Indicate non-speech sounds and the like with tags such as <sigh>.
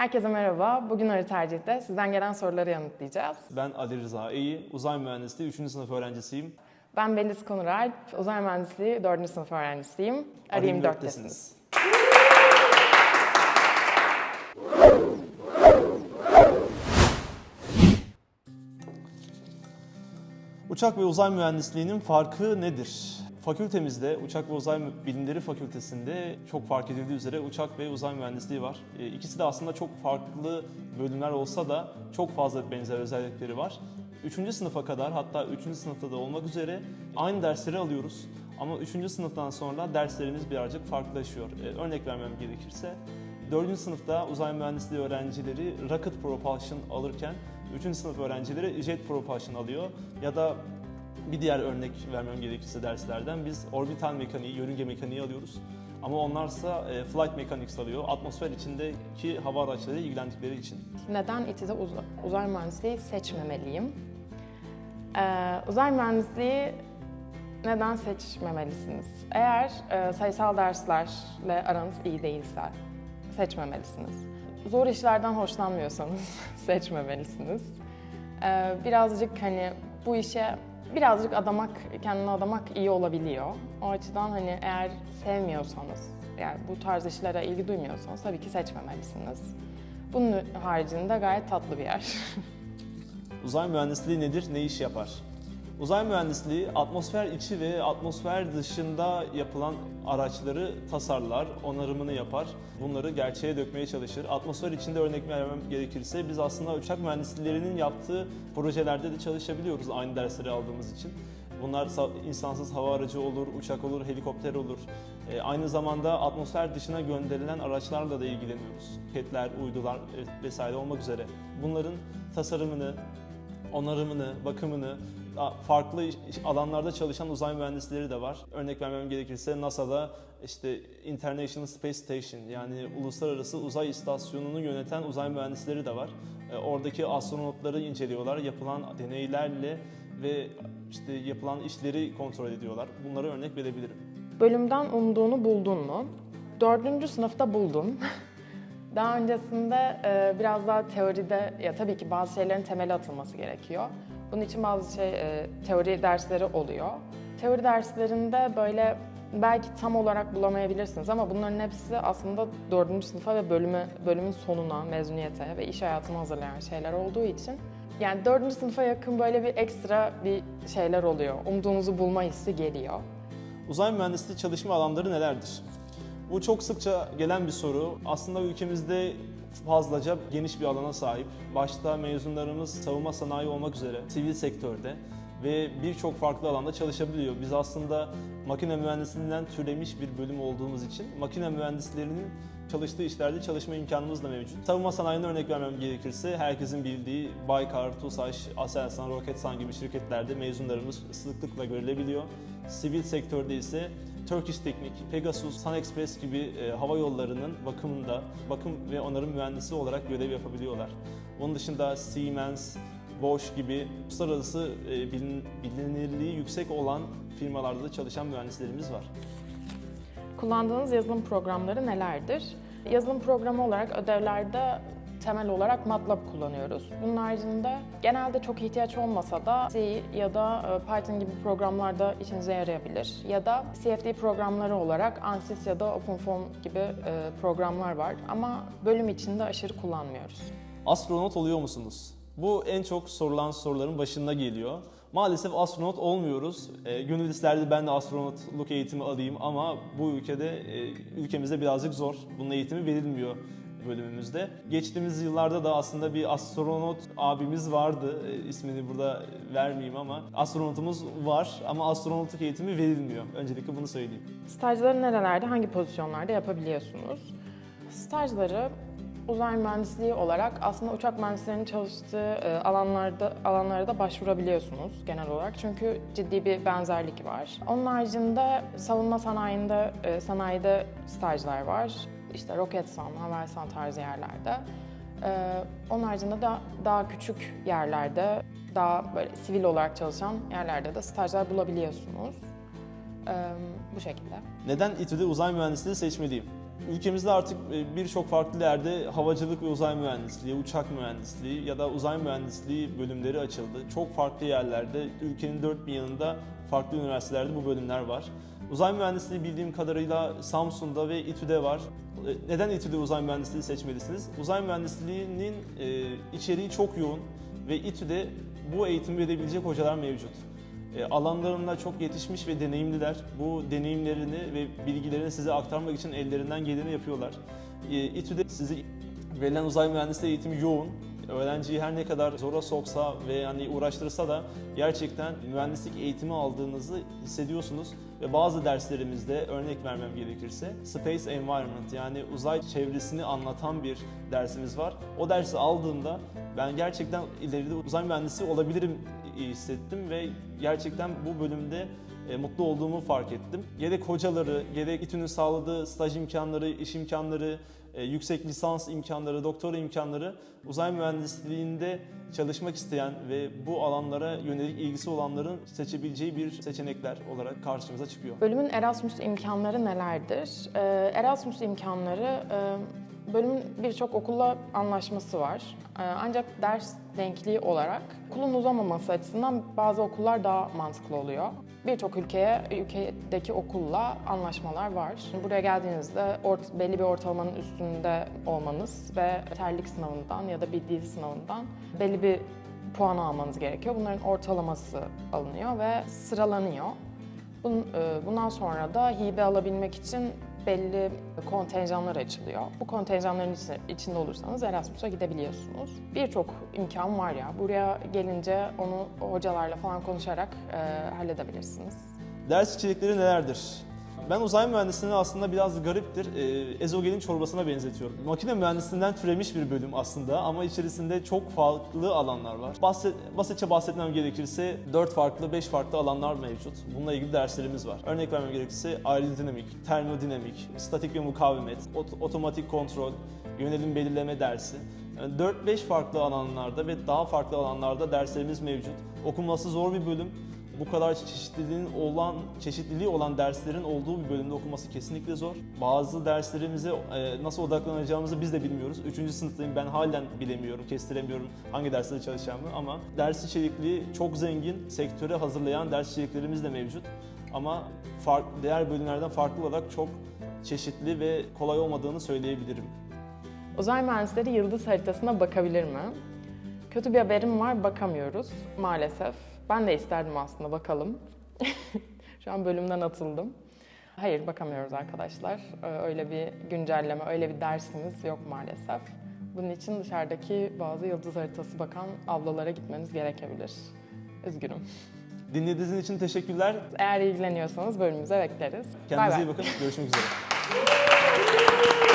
Herkese merhaba. Bugün Arı Tercih'te sizden gelen soruları yanıtlayacağız. Ben Ali Rıza İyi, uzay mühendisliği 3. sınıf öğrencisiyim. Ben Beliz Konuralp, uzay mühendisliği 4. sınıf öğrencisiyim. Arayım Arayım 4'tesiniz. Uçak ve uzay mühendisliğinin farkı nedir? Fakültemizde, Uçak ve Uzay Bilimleri Fakültesinde çok fark edildiği üzere uçak ve uzay mühendisliği var. E, İkisi de aslında çok farklı bölümler olsa da çok fazla benzer özellikleri var. Üçüncü sınıfa kadar hatta üçüncü sınıfta da olmak üzere aynı dersleri alıyoruz. Ama üçüncü sınıftan sonra derslerimiz birazcık farklılaşıyor. E, Örnek vermem gerekirse 4. sınıfta uzay mühendisliği öğrencileri Rocket Propulsion alırken 3. sınıf öğrencileri Jet Propulsion alıyor. Ya da bir diğer örnek vermem gerekirse derslerden biz orbital mekaniği, yörünge mekaniği alıyoruz. Ama onlarsa e, flight mechanics alıyor. Atmosfer içindeki hava araçları ilgilendikleri için. Neden İTÜ'de uz- uzay mühendisliği seçmemeliyim? Ee, uzay mühendisliği neden seçmemelisiniz? Eğer e, sayısal derslerle aranız iyi değilse seçmemelisiniz. Zor işlerden hoşlanmıyorsanız <laughs> seçmemelisiniz. Ee, birazcık hani bu işe birazcık adamak, kendini adamak iyi olabiliyor. O açıdan hani eğer sevmiyorsanız, yani bu tarz işlere ilgi duymuyorsanız tabii ki seçmemelisiniz. Bunun haricinde gayet tatlı bir yer. <laughs> Uzay mühendisliği nedir, ne iş yapar? Uzay mühendisliği atmosfer içi ve atmosfer dışında yapılan araçları tasarlar, onarımını yapar. Bunları gerçeğe dökmeye çalışır. Atmosfer içinde örnek vermem gerekirse biz aslında uçak mühendislerinin yaptığı projelerde de çalışabiliyoruz aynı dersleri aldığımız için. Bunlar sa- insansız hava aracı olur, uçak olur, helikopter olur. E, aynı zamanda atmosfer dışına gönderilen araçlarla da ilgileniyoruz. Petler, uydular e, vesaire olmak üzere. Bunların tasarımını, onarımını, bakımını, farklı alanlarda çalışan uzay mühendisleri de var. Örnek vermem gerekirse NASA'da işte International Space Station yani Uluslararası Uzay İstasyonu'nu yöneten uzay mühendisleri de var. E, Oradaki astronotları inceliyorlar, yapılan deneylerle ve işte yapılan işleri kontrol ediyorlar. Bunlara örnek verebilirim. Bölümden umduğunu buldun mu? Dördüncü sınıfta buldum. <laughs> Daha öncesinde e, biraz daha teoride, ya tabii ki bazı şeylerin temeli atılması gerekiyor. Bunun için bazı şey e, teori dersleri oluyor. Teori derslerinde böyle belki tam olarak bulamayabilirsiniz ama bunların hepsi aslında dördüncü sınıfa ve bölümü, bölümün sonuna, mezuniyete ve iş hayatına hazırlayan şeyler olduğu için yani dördüncü sınıfa yakın böyle bir ekstra bir şeyler oluyor. Umduğunuzu bulma hissi geliyor. Uzay mühendisliği çalışma alanları nelerdir? Bu çok sıkça gelen bir soru. Aslında ülkemizde fazlaca geniş bir alana sahip. Başta mezunlarımız savunma sanayi olmak üzere sivil sektörde ve birçok farklı alanda çalışabiliyor. Biz aslında makine mühendisliğinden türemiş bir bölüm olduğumuz için makine mühendislerinin çalıştığı işlerde çalışma imkanımız da mevcut. Savunma sanayine örnek vermem gerekirse herkesin bildiği Baykar, TUSAŞ, Aselsan, Roketsan gibi şirketlerde mezunlarımız sıklıkla görülebiliyor. Sivil sektörde ise Turkish Teknik, Pegasus, Sun Express gibi e, hava yollarının bakımında bakım ve onarım mühendisi olarak görev yapabiliyorlar. Onun dışında Siemens, Bosch gibi uluslararası e, bilin- bilinirliği yüksek olan firmalarda da çalışan mühendislerimiz var. Kullandığınız yazılım programları nelerdir? Yazılım programı olarak ödevlerde temel olarak MATLAB kullanıyoruz. Bunun haricinde genelde çok ihtiyaç olmasa da C ya da e, Python gibi programlarda işinize yarayabilir. Ya da CFD programları olarak ANSYS ya da OpenFOAM gibi e, programlar var. Ama bölüm içinde aşırı kullanmıyoruz. Astronot oluyor musunuz? Bu en çok sorulan soruların başında geliyor. Maalesef astronot olmuyoruz. E, gönül isterdi ben de astronotluk eğitimi alayım ama bu ülkede, e, ülkemizde birazcık zor. Bunun eğitimi verilmiyor bölümümüzde. Geçtiğimiz yıllarda da aslında bir astronot abimiz vardı. E, ismini burada vermeyeyim ama astronotumuz var ama astronotluk eğitimi verilmiyor. Öncelikle bunu söyleyeyim. Stajları nerelerde, hangi pozisyonlarda yapabiliyorsunuz? Stajları uzay mühendisliği olarak aslında uçak mühendislerinin çalıştığı e, alanlarda alanlara da başvurabiliyorsunuz genel olarak. Çünkü ciddi bir benzerlik var. Onun haricinde savunma sanayinde e, sanayide stajlar var. İşte Roketsan, Havelsan tarzı yerlerde. E, onun haricinde de daha küçük yerlerde, daha böyle sivil olarak çalışan yerlerde de stajlar bulabiliyorsunuz. E, bu şekilde. Neden İTÜ'de uzay mühendisliği seçmeliyim? Ülkemizde artık e, birçok farklı yerde havacılık ve uzay mühendisliği, uçak mühendisliği ya da uzay mühendisliği bölümleri açıldı. Çok farklı yerlerde, ülkenin dört bir yanında farklı üniversitelerde bu bölümler var. Uzay mühendisliği bildiğim kadarıyla Samsun'da ve İTÜ'de var. E, Neden İTÜ'de uzay mühendisliği seçmelisiniz? Uzay mühendisliğinin e, içeriği çok yoğun ve İTÜ'de bu eğitimi verebilecek hocalar mevcut. E, alanlarında çok yetişmiş ve deneyimliler. Bu deneyimlerini ve bilgilerini size aktarmak için ellerinden geleni yapıyorlar. İTÜ'de sizi verilen uzay mühendisliği eğitimi yoğun. Öğrenciyi her ne kadar zora soksa ve yani uğraştırsa da gerçekten mühendislik eğitimi aldığınızı hissediyorsunuz. Ve bazı derslerimizde örnek vermem gerekirse Space Environment yani uzay çevresini anlatan bir dersimiz var. O dersi aldığımda ben gerçekten ileride uzay mühendisi olabilirim hissettim ve gerçekten bu bölümde e, mutlu olduğumu fark ettim. Gerek hocaları, gerek İTÜ'nün sağladığı staj imkanları, iş imkanları, yüksek lisans imkanları, doktora imkanları uzay mühendisliğinde çalışmak isteyen ve bu alanlara yönelik ilgisi olanların seçebileceği bir seçenekler olarak karşımıza çıkıyor. Bölümün Erasmus imkanları nelerdir? Ee, Erasmus imkanları e, bölümün birçok okulla anlaşması var. Ee, Ancak ders denkliği olarak okulun uzamaması açısından bazı okullar daha mantıklı oluyor. Birçok ülkeye, ülkedeki okulla anlaşmalar var. Buraya geldiğinizde ort- belli bir ortalamanın üstünde olmanız ve terlik sınavından ya da bir dil sınavından belli bir puan almanız gerekiyor. Bunların ortalaması alınıyor ve sıralanıyor. E, Bundan sonra da hibe alabilmek için belli kontenjanlar açılıyor. Bu kontenjanların içi- içinde olursanız Erasmus'a gidebiliyorsunuz. Birçok imkan var ya. Buraya gelince onu hocalarla falan konuşarak e, halledebilirsiniz. Ders içerikleri nelerdir? Ben uzay mühendisliğini aslında biraz gariptir. E, ezogelin çorbasına benzetiyorum. Makine mühendisliğinden türemiş bir bölüm aslında ama içerisinde çok farklı alanlar var. Bahset, basitçe bahsetmem gerekirse 4 farklı, 5 farklı alanlar mevcut. Bununla ilgili derslerimiz var. Örnek vermem gerekirse aerodinamik, termodinamik, statik ve mukavemet, ot- otomatik kontrol, yönelim belirleme dersi. Yani 4-5 farklı alanlarda ve daha farklı alanlarda derslerimiz mevcut. Okunması zor bir bölüm bu kadar çeşitliliğin olan çeşitliliği olan derslerin olduğu bir bölümde okuması kesinlikle zor. Bazı derslerimize e, nasıl odaklanacağımızı biz de bilmiyoruz. Üçüncü sınıftayım ben halen bilemiyorum, kestiremiyorum hangi derslerde çalışacağımı ama ders içerikliği çok zengin, sektöre hazırlayan ders içeriklerimiz de mevcut. Ama fark, diğer bölümlerden farklı olarak çok çeşitli ve kolay olmadığını söyleyebilirim. Uzay mühendisleri yıldız haritasına bakabilir mi? Kötü bir haberim var, bakamıyoruz maalesef. Ben de isterdim aslında, bakalım. <laughs> Şu an bölümden atıldım. Hayır, bakamıyoruz arkadaşlar. Ee, Öyle bir güncelleme, öyle bir dersimiz yok maalesef. Bunun için dışarıdaki bazı yıldız haritası bakan ablalara gitmeniz gerekebilir. Üzgünüm. <laughs> Dinlediğiniz için teşekkürler. Eğer ilgileniyorsanız bölümümüze bekleriz. Kendinize bay. iyi bakın. Görüşmek üzere. <laughs>